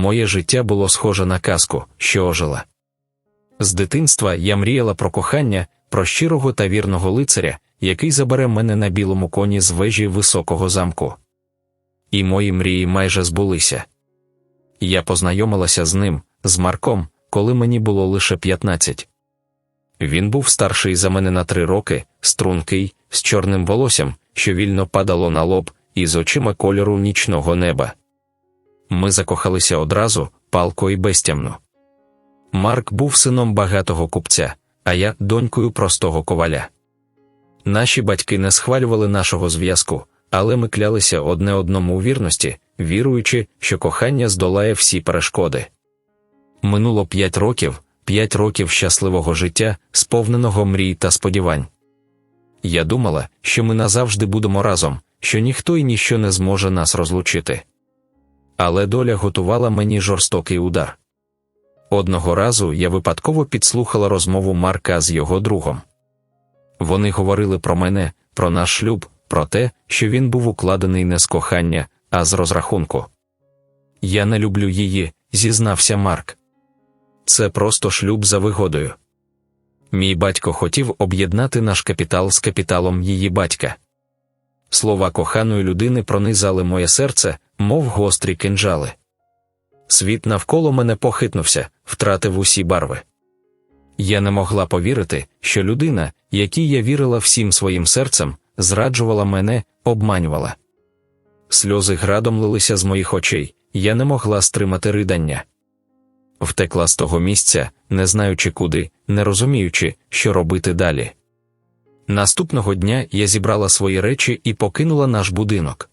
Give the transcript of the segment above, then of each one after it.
моє життя було схоже на казку, що ожила. З дитинства я мріяла про кохання, про щирого та вірного лицаря, який забере мене на білому коні з вежі високого замку. І мої мрії майже збулися. Я познайомилася з ним, з Марком, коли мені було лише 15. Він був старший за мене на три роки, стрункий, з чорним волоссям, що вільно падало на лоб, і з очима кольору нічного неба. Ми закохалися одразу, палко і безтямно. Марк був сином багатого купця, а я донькою простого коваля. Наші батьки не схвалювали нашого зв'язку, але ми клялися одне одному у вірності, віруючи, що кохання здолає всі перешкоди. Минуло п'ять років, п'ять років щасливого життя, сповненого мрій та сподівань. Я думала, що ми назавжди будемо разом, що ніхто і ніщо не зможе нас розлучити. Але доля готувала мені жорстокий удар. Одного разу я випадково підслухала розмову Марка з його другом. Вони говорили про мене, про наш шлюб, про те, що він був укладений не з кохання, а з розрахунку. Я не люблю її, зізнався Марк. Це просто шлюб за вигодою. Мій батько хотів об'єднати наш капітал з капіталом її батька. Слова коханої людини пронизали моє серце, мов гострі кинджали. Світ навколо мене похитнувся, втратив усі барви. Я не могла повірити, що людина, якій я вірила всім своїм серцем, зраджувала мене, обманювала. Сльози градом лилися з моїх очей, я не могла стримати ридання. Втекла з того місця, не знаючи куди, не розуміючи, що робити далі. Наступного дня я зібрала свої речі і покинула наш будинок.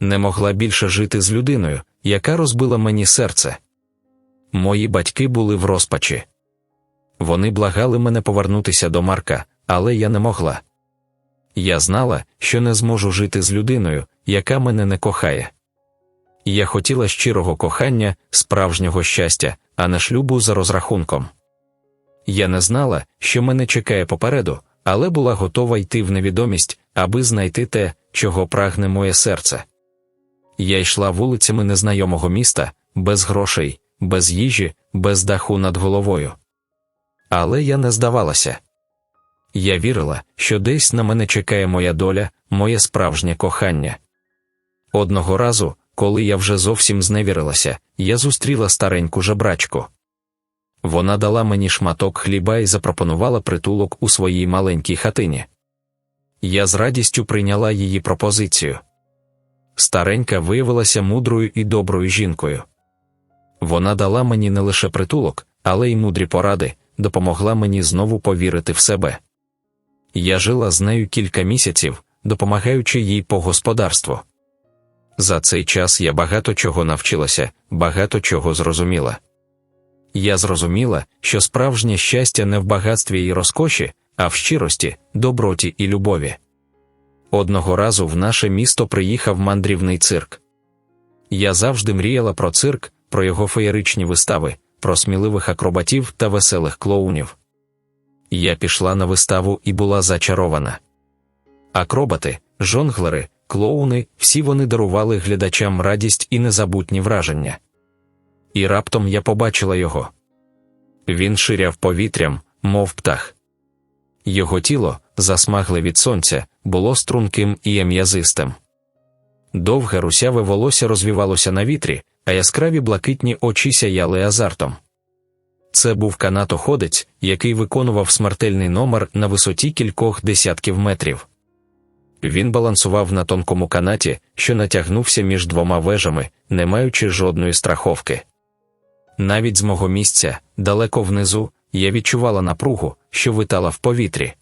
Не могла більше жити з людиною, яка розбила мені серце. Мої батьки були в розпачі. Вони благали мене повернутися до Марка, але я не могла. Я знала, що не зможу жити з людиною, яка мене не кохає. Я хотіла щирого кохання, справжнього щастя, а не шлюбу за розрахунком. Я не знала, що мене чекає попереду, але була готова йти в невідомість, аби знайти те, чого прагне моє серце. Я йшла вулицями незнайомого міста, без грошей, без їжі, без даху над головою. Але я не здавалася. Я вірила, що десь на мене чекає моя доля, моє справжнє кохання. Одного разу, коли я вже зовсім зневірилася, я зустріла стареньку жебрачку. Вона дала мені шматок хліба і запропонувала притулок у своїй маленькій хатині. Я з радістю прийняла її пропозицію. Старенька виявилася мудрою і доброю жінкою. Вона дала мені не лише притулок, але й мудрі поради, допомогла мені знову повірити в себе. Я жила з нею кілька місяців, допомагаючи їй по господарству. За цей час я багато чого навчилася, багато чого зрозуміла. Я зрозуміла, що справжнє щастя не в багатстві і розкоші, а в щирості, доброті і любові. Одного разу в наше місто приїхав мандрівний цирк. Я завжди мріяла про цирк, про його феєричні вистави, про сміливих акробатів та веселих клоунів. Я пішла на виставу і була зачарована. Акробати, жонглери, клоуни, всі вони дарували глядачам радість і незабутні враження. І раптом я побачила його. Він ширяв повітрям, мов птах. Його тіло, засмагле від сонця, було струнким і м'язистим. Довге русяве волосся розвівалося на вітрі, а яскраві блакитні очі сяяли азартом. Це був канатоходець, який виконував смертельний номер на висоті кількох десятків метрів. Він балансував на тонкому канаті, що натягнувся між двома вежами, не маючи жодної страховки. Навіть з мого місця, далеко внизу, я відчувала напругу, що витала в повітрі.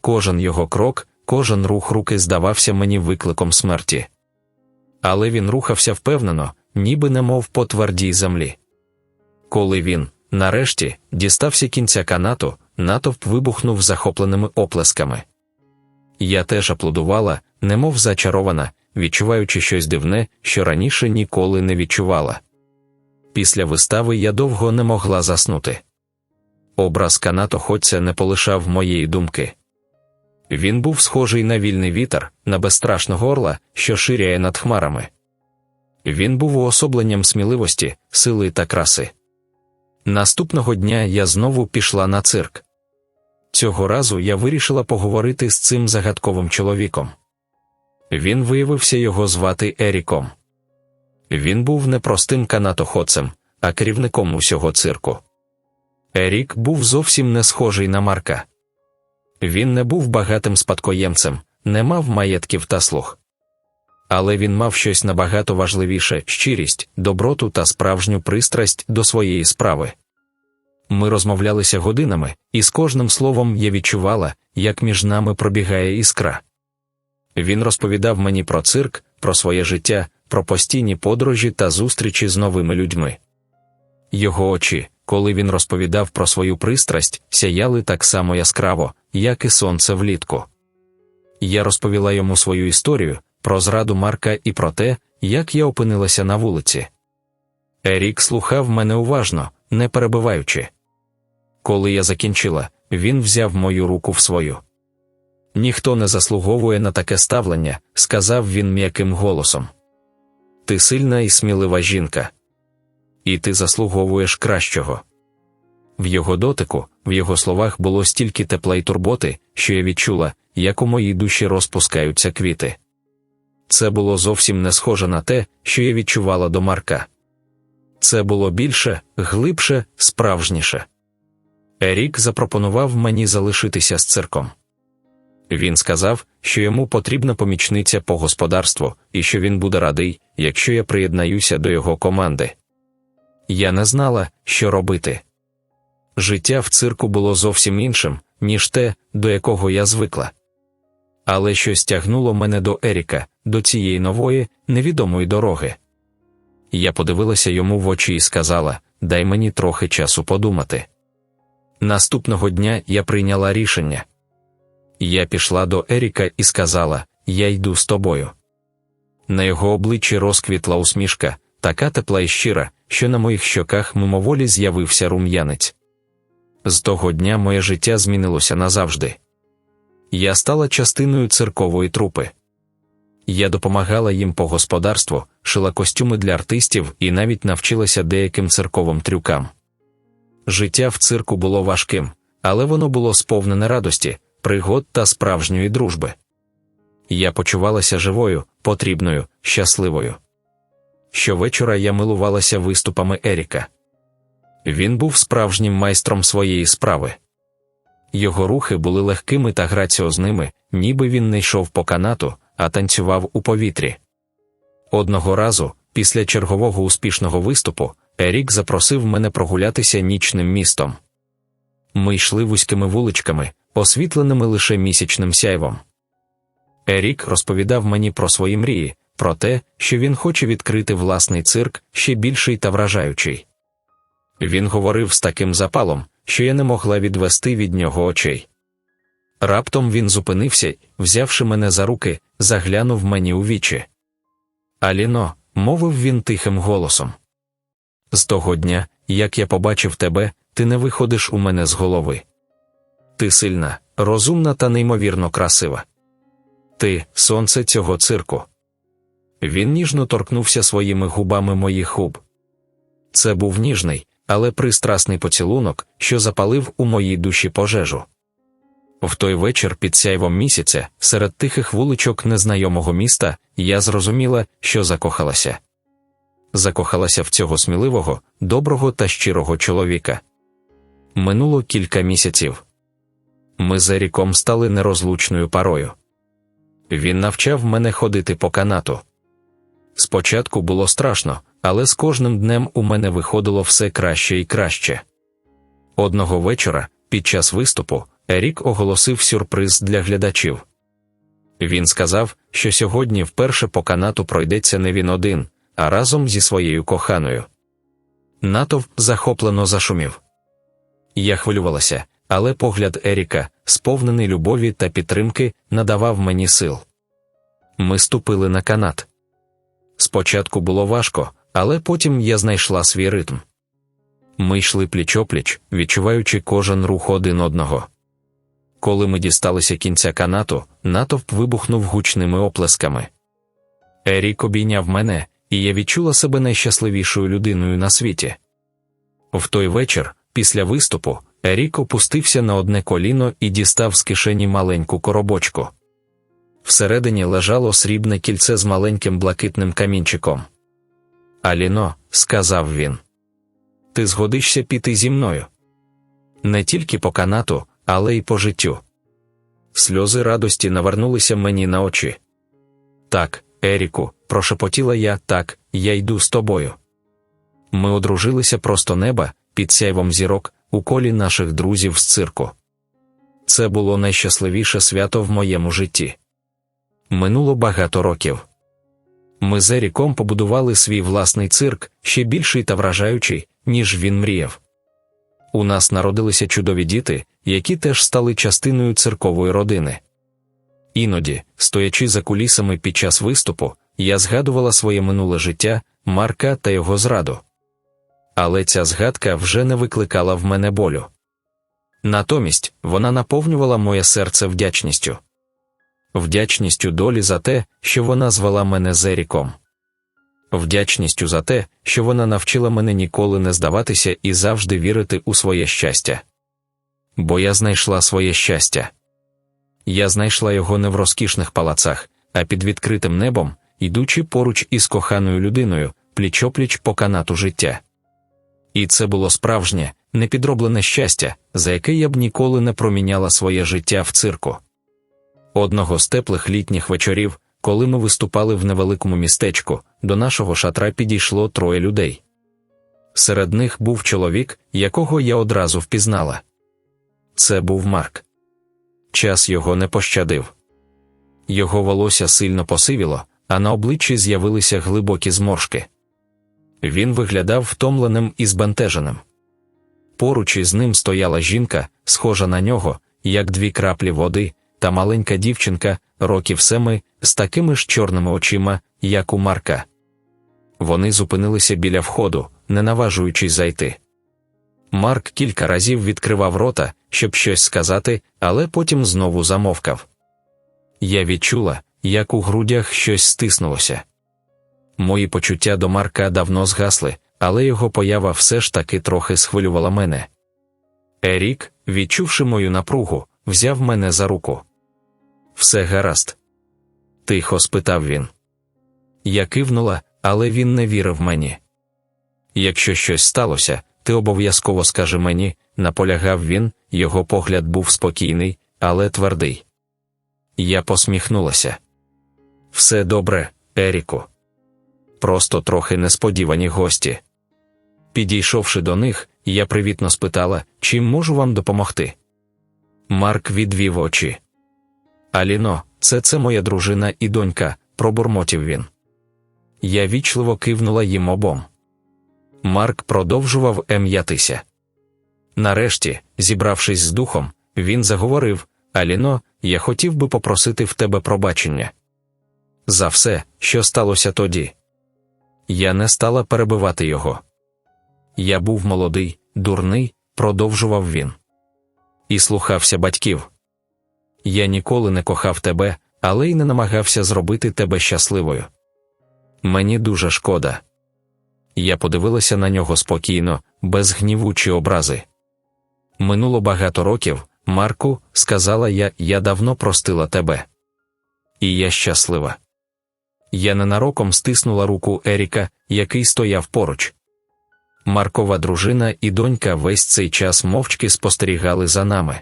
Кожен його крок, кожен рух руки здавався мені викликом смерті. Але він рухався впевнено, ніби немов по твердій землі. Коли він, нарешті, дістався кінця канату, натовп вибухнув захопленими оплесками. Я теж аплодувала, немов зачарована, відчуваючи щось дивне, що раніше ніколи не відчувала. Після вистави я довго не могла заснути. Образ канатоходця не полишав моєї думки. Він був схожий на вільний вітер, на безстрашного орла, що ширяє над хмарами. Він був уособленням сміливості, сили та краси. Наступного дня я знову пішла на цирк. Цього разу я вирішила поговорити з цим загадковим чоловіком. Він виявився його звати Еріком. Він був не простим канатоходцем, а керівником усього цирку. Ерік був зовсім не схожий на Марка. Він не був багатим спадкоємцем, не мав маєтків та слуг. Але він мав щось набагато важливіше щирість, доброту та справжню пристрасть до своєї справи. Ми розмовлялися годинами, і з кожним словом я відчувала, як між нами пробігає іскра. Він розповідав мені про цирк, про своє життя, про постійні подорожі та зустрічі з новими людьми. Його очі, коли він розповідав про свою пристрасть, сяяли так само яскраво, як і сонце влітку. Я розповіла йому свою історію про зраду Марка і про те, як я опинилася на вулиці. Ерік слухав мене уважно, не перебиваючи. Коли я закінчила, він взяв мою руку в свою. Ніхто не заслуговує на таке ставлення, сказав він м'яким голосом. Ти сильна і смілива жінка. І ти заслуговуєш кращого. В його дотику, в його словах було стільки тепла й турботи, що я відчула, як у моїй душі розпускаються квіти. Це було зовсім не схоже на те, що я відчувала до Марка. Це було більше, глибше, справжніше. Ерік запропонував мені залишитися з цирком. Він сказав, що йому потрібна помічниця по господарству і що він буде радий, якщо я приєднаюся до його команди. Я не знала, що робити. Життя в цирку було зовсім іншим, ніж те, до якого я звикла. Але щось тягнуло мене до Еріка, до цієї нової, невідомої дороги. Я подивилася йому в очі і сказала: Дай мені трохи часу подумати. Наступного дня я прийняла рішення. Я пішла до Еріка і сказала: Я йду з тобою. На його обличчі розквітла усмішка, така тепла і щира, що на моїх щоках мимоволі з'явився рум'янець. З того дня моє життя змінилося назавжди. Я стала частиною циркової трупи. Я допомагала їм по господарству, шила костюми для артистів і навіть навчилася деяким цирковим трюкам. Життя в цирку було важким, але воно було сповнене радості, пригод та справжньої дружби. Я почувалася живою, потрібною, щасливою. Щовечора я милувалася виступами Еріка. Він був справжнім майстром своєї справи. Його рухи були легкими та граціозними, ніби він не йшов по канату, а танцював у повітрі. Одного разу, після чергового успішного виступу, Ерік запросив мене прогулятися нічним містом. Ми йшли вузькими вуличками, освітленими лише місячним сяйвом. Ерік розповідав мені про свої мрії, про те, що він хоче відкрити власний цирк ще більший та вражаючий. Він говорив з таким запалом, що я не могла відвести від нього очей. Раптом він зупинився, взявши мене за руки, заглянув мені у вічі. Аліно, мовив він тихим голосом. З того дня, як я побачив тебе, ти не виходиш у мене з голови. Ти сильна, розумна та неймовірно красива. Ти сонце цього цирку. Він ніжно торкнувся своїми губами моїх губ. Це був ніжний, але пристрасний поцілунок, що запалив у моїй душі пожежу. В той вечір під сяйвом місяця, серед тихих вуличок незнайомого міста, я зрозуміла, що закохалася. Закохалася в цього сміливого, доброго та щирого чоловіка. Минуло кілька місяців. Ми з Еріком стали нерозлучною парою. Він навчав мене ходити по канату. Спочатку було страшно, але з кожним днем у мене виходило все краще і краще. Одного вечора, під час виступу, Ерік оголосив сюрприз для глядачів. Він сказав, що сьогодні вперше по канату пройдеться не він один, а разом зі своєю коханою. Натовп захоплено зашумів. Я хвилювалася, але погляд Еріка, сповнений любові та підтримки, надавав мені сил. Ми ступили на канат. Спочатку було важко, але потім я знайшла свій ритм. Ми йшли пліч-опліч, відчуваючи кожен рух один одного. Коли ми дісталися кінця канату, натовп вибухнув гучними оплесками. Ерік обійняв мене, і я відчула себе найщасливішою людиною на світі. В той вечір, після виступу, Ерік опустився на одне коліно і дістав з кишені маленьку коробочку. Всередині лежало срібне кільце з маленьким блакитним камінчиком. Аліно, сказав він, ти згодишся піти зі мною. Не тільки по канату, але й по життю. Сльози радості навернулися мені на очі. Так, Еріку, прошепотіла я, так, я йду з тобою. Ми одружилися просто неба, під сяйвом зірок, у колі наших друзів з цирку. Це було найщасливіше свято в моєму житті. Минуло багато років. Ми з Еріком побудували свій власний цирк, ще більший та вражаючий, ніж він мріяв. У нас народилися чудові діти, які теж стали частиною циркової родини. Іноді, стоячи за кулісами під час виступу, я згадувала своє минуле життя, Марка та його зраду. Але ця згадка вже не викликала в мене болю. Натомість вона наповнювала моє серце вдячністю. Вдячністю долі за те, що вона звела мене Зеріком. Вдячністю за те, що вона навчила мене ніколи не здаватися і завжди вірити у своє щастя. Бо я знайшла своє щастя. Я знайшла його не в розкішних палацах, а під відкритим небом, йдучи поруч із коханою людиною, пліч-опліч по канату життя. І це було справжнє, непідроблене щастя, за яке я б ніколи не проміняла своє життя в цирку. Одного з теплих літніх вечорів, коли ми виступали в невеликому містечку, до нашого шатра підійшло троє людей. Серед них був чоловік, якого я одразу впізнала. Це був Марк. Час його не пощадив. Його волосся сильно посивіло, а на обличчі з'явилися глибокі зморшки. Він виглядав втомленим і збентеженим. Поруч із ним стояла жінка, схожа на нього, як дві краплі води, та маленька дівчинка, років семи, з такими ж чорними очима, як у Марка. Вони зупинилися біля входу, не наважуючись зайти. Марк кілька разів відкривав рота, щоб щось сказати, але потім знову замовкав. Я відчула, як у грудях щось стиснулося. Мої почуття до Марка давно згасли, але його поява все ж таки трохи схвилювала мене. Ерік, відчувши мою напругу, взяв мене за руку. Все гаразд. Тихо спитав він. Я кивнула, але він не вірив мені. Якщо щось сталося, ти обов'язково скажи мені, наполягав він, його погляд був спокійний, але твердий. Я посміхнулася. Все добре, Еріку. Просто трохи несподівані гості. Підійшовши до них, я привітно спитала, чим можу вам допомогти. Марк відвів очі. Аліно, це це моя дружина і донька, пробурмотів він. Я вічливо кивнула їм обом. Марк продовжував ем'ятися. Нарешті, зібравшись з духом, він заговорив: Аліно, я хотів би попросити в тебе пробачення. За все, що сталося тоді. Я не стала перебивати його. Я був молодий, дурний, продовжував він. І слухався батьків. Я ніколи не кохав тебе, але й не намагався зробити тебе щасливою. Мені дуже шкода. Я подивилася на нього спокійно, без гніву чи образи. Минуло багато років, Марку, сказала я, я давно простила тебе. І я щаслива. Я ненароком стиснула руку Еріка, який стояв поруч. Маркова дружина і донька весь цей час мовчки спостерігали за нами.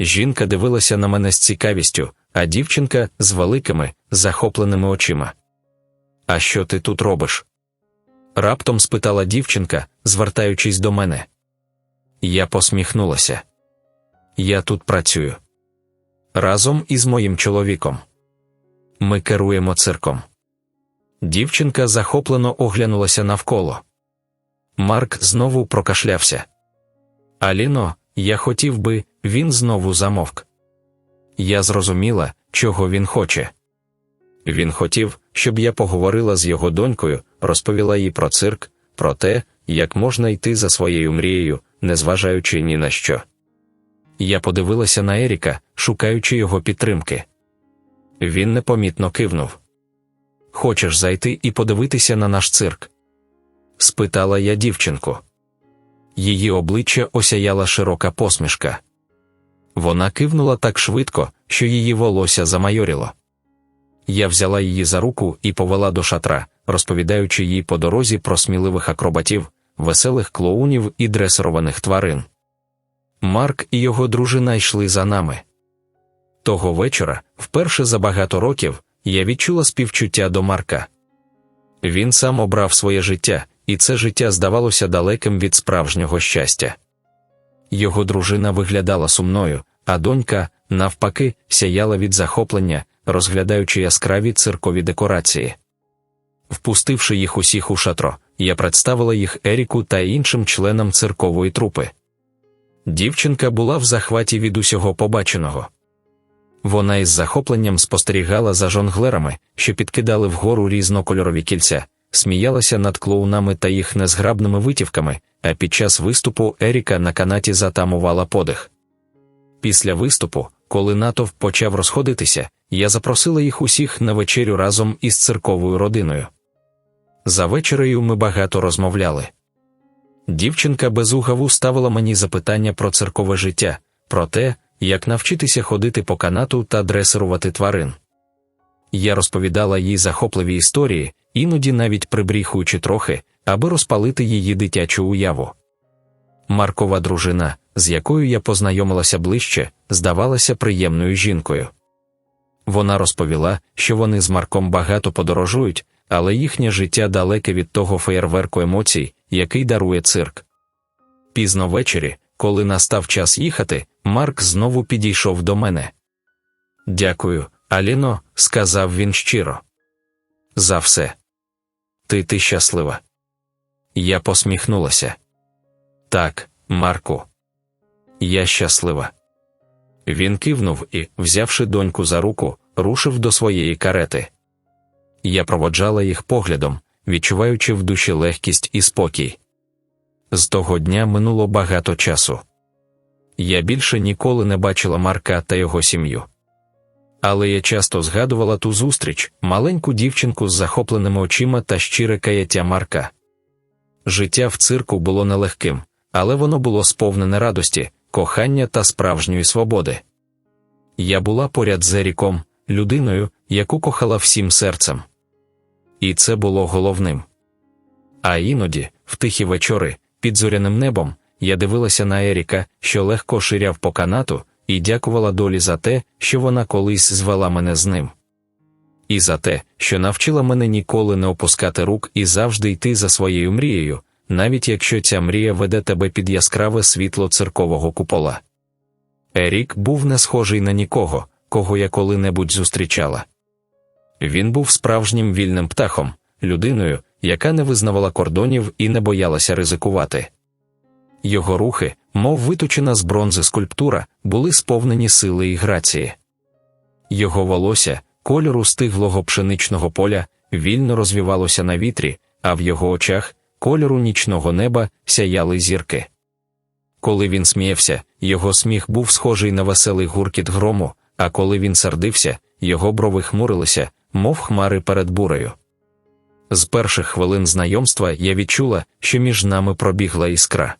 Жінка дивилася на мене з цікавістю, а дівчинка з великими, захопленими очима. А що ти тут робиш? Раптом спитала дівчинка, звертаючись до мене. Я посміхнулася. Я тут працюю разом із моїм чоловіком. Ми керуємо цирком. Дівчинка захоплено оглянулася навколо. Марк знову прокашлявся. Аліно, я хотів би, він знову замовк. Я зрозуміла, чого він хоче. Він хотів, щоб я поговорила з його донькою, розповіла їй про цирк, про те, як можна йти за своєю мрією, незважаючи ні на що. Я подивилася на Еріка, шукаючи його підтримки. Він непомітно кивнув. хочеш зайти і подивитися на наш цирк? спитала я дівчинку. Її обличчя осяяла широка посмішка. Вона кивнула так швидко, що її волосся замайоріло. Я взяла її за руку і повела до шатра, розповідаючи їй по дорозі про сміливих акробатів, веселих клоунів і дресированих тварин. Марк і його дружина йшли за нами. Того вечора, вперше за багато років, я відчула співчуття до Марка. Він сам обрав своє життя, і це життя здавалося далеким від справжнього щастя. Його дружина виглядала сумною, а донька, навпаки, сяяла від захоплення, розглядаючи яскраві циркові декорації. Впустивши їх усіх у шатро, я представила їх Еріку та іншим членам циркової трупи. Дівчинка була в захваті від усього побаченого. Вона із захопленням спостерігала за жонглерами, що підкидали вгору різнокольорові кільця, сміялася над клоунами та їх незграбними витівками, а під час виступу Еріка на канаті затамувала подих. Після виступу, коли натовп почав розходитися, я запросила їх усіх на вечерю разом із цирковою родиною. За вечерею ми багато розмовляли. Дівчинка без угаву ставила мені запитання про циркове життя, про те, як навчитися ходити по канату та дресирувати тварин. Я розповідала їй захопливі історії, іноді навіть прибріхуючи трохи, аби розпалити її дитячу уяву. Маркова дружина, з якою я познайомилася ближче, здавалася приємною жінкою. Вона розповіла, що вони з Марком багато подорожують, але їхнє життя далеке від того феєрверку емоцій, який дарує цирк. Пізно ввечері, коли настав час їхати, Марк знову підійшов до мене. Дякую, Аліно, сказав він щиро. За все. Ти ти щаслива. Я посміхнулася. Так, Марку. Я щаслива. Він кивнув і, взявши доньку за руку, рушив до своєї карети. Я проводжала їх поглядом, відчуваючи в душі легкість і спокій. З того дня минуло багато часу. Я більше ніколи не бачила Марка та його сім'ю. Але я часто згадувала ту зустріч, маленьку дівчинку з захопленими очима та щире каяття Марка. Життя в цирку було нелегким, але воно було сповнене радості, кохання та справжньої свободи. Я була поряд з Еріком, людиною, яку кохала всім серцем. І це було головним. А іноді, в тихі вечори, під зоряним небом, я дивилася на Еріка, що легко ширяв по канату, і дякувала долі за те, що вона колись звела мене з ним. І за те, що навчила мене ніколи не опускати рук і завжди йти за своєю мрією, навіть якщо ця мрія веде тебе під яскраве світло церкового купола. Ерік був не схожий на нікого, кого я коли-небудь зустрічала. Він був справжнім вільним птахом, людиною, яка не визнавала кордонів і не боялася ризикувати. Його рухи, мов виточена з бронзи скульптура, були сповнені сили і грації. Його волосся, кольору стиглого пшеничного поля, вільно розвівалося на вітрі, а в його очах, кольору нічного неба, сяяли зірки. Коли він сміявся, його сміх був схожий на веселий гуркіт грому, а коли він сердився, його брови хмурилися, мов хмари перед бурею. З перших хвилин знайомства я відчула, що між нами пробігла іскра.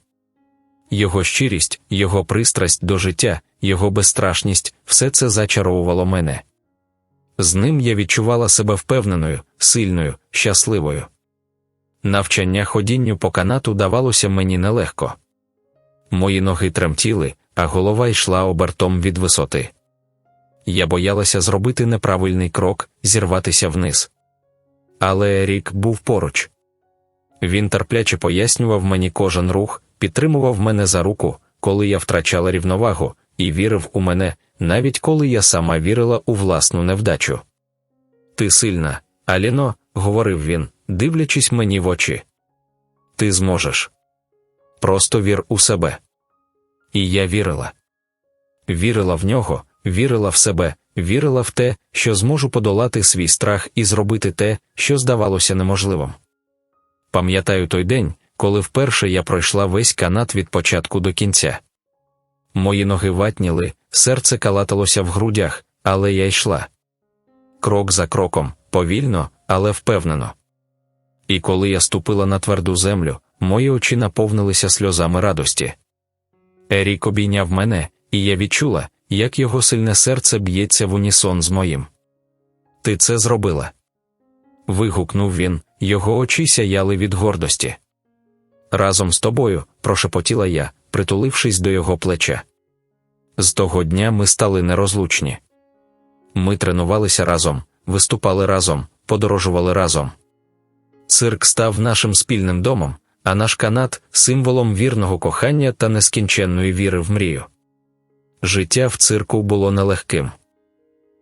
Його щирість, його пристрасть до життя, його безстрашність все це зачаровувало мене. З ним я відчувала себе впевненою, сильною, щасливою. Навчання ходінню по канату давалося мені нелегко. Мої ноги тремтіли, а голова йшла обертом від висоти. Я боялася зробити неправильний крок, зірватися вниз. Але рік був поруч. Він терпляче пояснював мені кожен рух, підтримував мене за руку, коли я втрачала рівновагу, і вірив у мене, навіть коли я сама вірила у власну невдачу. Ти сильна, Аліно, говорив він, дивлячись мені в очі. Ти зможеш. Просто вір у себе. І я вірила. Вірила в нього, вірила в себе, вірила в те, що зможу подолати свій страх і зробити те, що здавалося неможливим. Пам'ятаю той день, коли вперше я пройшла весь канат від початку до кінця. Мої ноги ватніли, серце калаталося в грудях, але я йшла. Крок за кроком, повільно, але впевнено. І коли я ступила на тверду землю, мої очі наповнилися сльозами радості. Ерік обійняв мене, і я відчула, як його сильне серце б'ється в унісон з моїм. Ти це зробила. вигукнув він, його очі сяяли від гордості. Разом з тобою, прошепотіла я, притулившись до його плеча. З того дня ми стали нерозлучні. Ми тренувалися разом, виступали разом, подорожували разом. Цирк став нашим спільним домом, а наш канат символом вірного кохання та нескінченної віри в мрію. Життя в цирку було нелегким.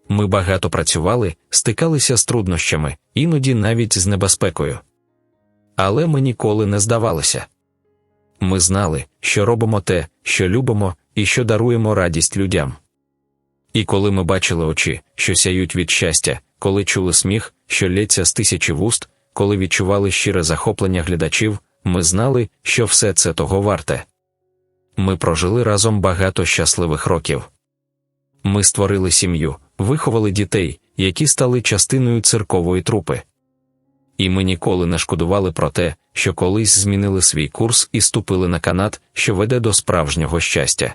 Ми багато працювали, стикалися з труднощами, іноді навіть з небезпекою. Але ми ніколи не здавалися. Ми знали, що робимо те, що любимо, і що даруємо радість людям. І коли ми бачили очі, що сяють від щастя, коли чули сміх, що лється з тисячі вуст, коли відчували щире захоплення глядачів, ми знали, що все це того варте. Ми прожили разом багато щасливих років. Ми створили сім'ю, виховали дітей, які стали частиною циркової трупи. І ми ніколи не шкодували про те, що колись змінили свій курс і ступили на канат, що веде до справжнього щастя.